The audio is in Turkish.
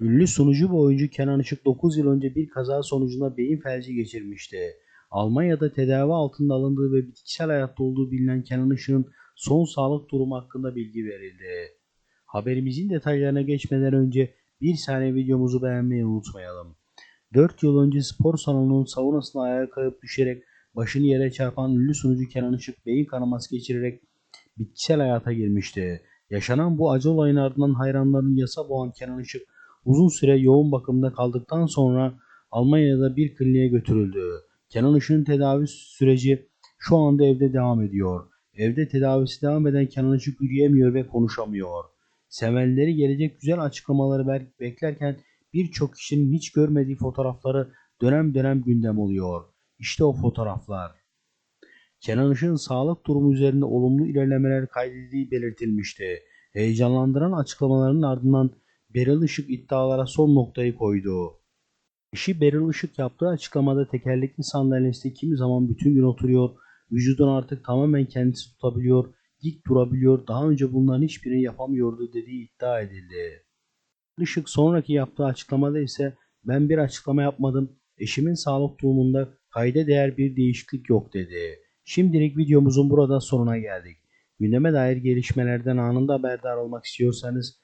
Ünlü sunucu ve oyuncu Kenan Işık 9 yıl önce bir kaza sonucunda beyin felci geçirmişti. Almanya'da tedavi altında alındığı ve bitkisel hayatta olduğu bilinen Kenan Işık'ın son sağlık durumu hakkında bilgi verildi. Haberimizin detaylarına geçmeden önce bir saniye videomuzu beğenmeyi unutmayalım. 4 yıl önce spor salonunun saunasına ayağa kayıp düşerek başını yere çarpan ünlü sunucu Kenan Işık beyin kanaması geçirerek bitkisel hayata girmişti. Yaşanan bu acı olayın ardından hayranların yasa boğan Kenan Işık uzun süre yoğun bakımda kaldıktan sonra Almanya'da bir kliniğe götürüldü. Kenan Işık'ın tedavi süreci şu anda evde devam ediyor. Evde tedavisi devam eden Kenan Işık yürüyemiyor ve konuşamıyor. Sevenleri gelecek güzel açıklamaları be- beklerken birçok kişinin hiç görmediği fotoğrafları dönem dönem gündem oluyor. İşte o fotoğraflar. Kenan Işık'ın sağlık durumu üzerinde olumlu ilerlemeler kaydedildiği belirtilmişti. Heyecanlandıran açıklamaların ardından Beril Işık iddialara son noktayı koydu. Eşi Beril Işık yaptığı açıklamada tekerlekli sandalyesinde kimi zaman bütün gün oturuyor, vücudunu artık tamamen kendisi tutabiliyor, dik durabiliyor, daha önce bunların hiçbirini yapamıyordu dediği iddia edildi. Işık sonraki yaptığı açıklamada ise ben bir açıklama yapmadım, eşimin sağlık durumunda kayda değer bir değişiklik yok dedi. Şimdilik videomuzun burada sonuna geldik. Gündeme dair gelişmelerden anında haberdar olmak istiyorsanız